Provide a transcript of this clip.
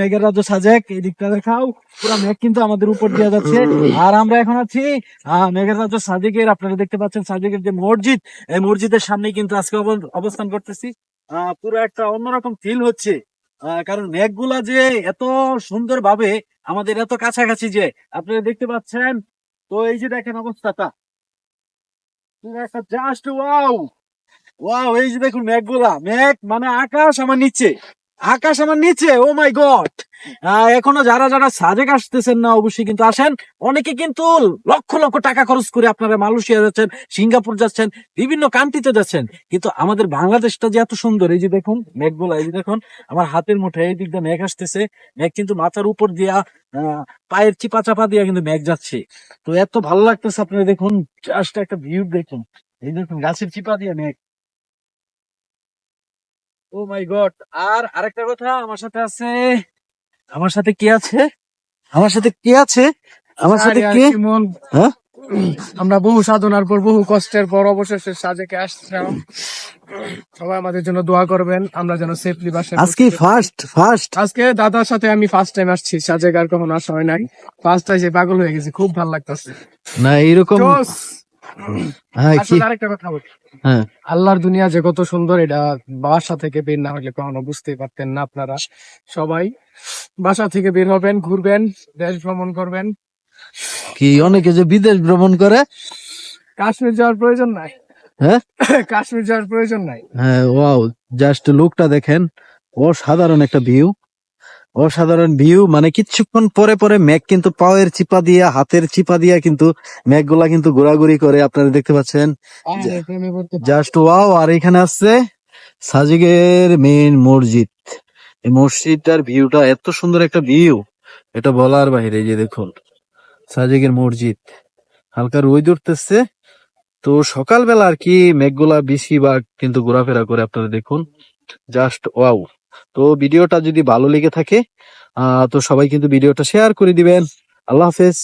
মেঘের রাজ্য সাজেক, এই দিকটা দেখাও। পুরো মেঘ কিন্তু আমাদের উপর দিয়ে যাচ্ছে। আর আমরা এখন আছি মেঘের রাজ্য সাজেকের, আপনারা দেখতে পাচ্ছেন সাজেকের যে মসজিদ, এই মসজিদের সামনে কিন্তু আজকে অবস্থান করতেছি। পুরো একটা অন্যরকম ফিল হচ্ছে। কারণ মেঘগুলা যে এত সুন্দর ভাবে আমাদের এত কাছাকাছি যে, আপনারা দেখতে পাচ্ছেন? তো এই যে দেখেন অবস্থাটা। জাস্ট ওয়াও ওয়াও এই যে দেখুন মেঘগুলা। মেঘ মানে আকাশ, আমার নিচে। আকাশ আমার নিচে ও মাই গড এখনও যারা যারা সাজেক আসতেছেন না, অবশ্যই কিন্তু আসেন। অনেকে কিন্তু লক্ষ লক্ষ টাকা খরচ করে আপনারা মালয়েশিয়া যাচ্ছেন, সিঙ্গাপুর যাচ্ছেন, বিভিন্ন কান্ট্রিতে যাচ্ছেন। কিন্তু আমাদের বাংলাদেশটা যে এত সুন্দর, এই যে দেখুন, মেঘগুলা, এই যে দেখুন, আমার হাতের মুঠে এই দিক দিয়ে মেঘ আসতেছে। মেঘ কিন্তু মাথার উপর দিয়া পায়ের চিপা চাপা দিয়া কিন্তু মেঘ যাচ্ছে। তো এত ভালো লাগতেছে আপনারা দেখুন জাস্ট একটা ভিউ দেখুন। এই দেখুন, গাছের চিপা দিয়া মেঘ। ও মাই গড আর আরেকটা কথা আমার সাথে আছে। আমার সাথে কে আছে? আমার সাথে কে আছে? আমার সাথে কে? হ্যাঁ? আমরা বহু সাধনার পর বহু কষ্টের পর অবশেষে সাজেকে আসছিলাম। সবাই আমাদের জন্য দোয়া করবেন। আমরা যেন সেফলি বাসায় আজকে ফার্স্ট ফার্স্ট আজকে দাদার সাথে আমি ফার্স্ট টাইম আসছি। সাজেক আর কখনো আসা হয় নাই। ফার্স্ট এসে পাগল হয়ে গেছি। খুব ভালো লাগতেছে। না এরকম আরেকটা কথা বলি। হ্যাঁ। আল্লাহর দুনিয়া যে কত সুন্দর এটা বাসা থেকে বের না হলে কখনো বুঝতেই পারতেন না আপনারা। সবাই বাসা থেকে বের হবেন ঘুরবেন দেশ ভ্রমণ করবেন। কি অনেকে যে বিদেশ ভ্রমণ করে? কাশ্মীর যাওয়ার প্রয়োজন নাই। হ্যাঁ? কাশ্মীর যাওয়ার প্রয়োজন নাই। হ্যাঁ ওয়াও জাস্ট লুকটা দেখেন অসাধারণ একটা ভিউ। অসাধারণ ভিউ মানে কিছুক্ষণ পরে পরে মেঘ কিন্তু পায়ের চিপা দিয়া হাতের চিপা দিয়া কিন্তু মেঘগুলা কিন্তু ঘোরাঘুরি করে। আপনারা দেখতে পাচ্ছেন? জাস্ট ওয়াও আর এখানে আছে সাজিগের মেইন মসজিদ। এই মসজিদটার ভিউটা এত সুন্দর একটা ভিউ এটা বলার বাইরে যে দেখুন সাজিগের মসজিদ। হালকা রোদ উঠতেছে তো সকালবেলা আর কি মেঘগুলা বেশিরভাগ কিন্তু ঘোরাফেরা করে আপনারা দেখুন। জাস্ট ওয়াও তো ভিডিওটা যদি ভালো লেগে থাকে তো সবাই কিন্তু ভিডিওটা শেয়ার করে দিবেন। আল্লাহ হাফেজ।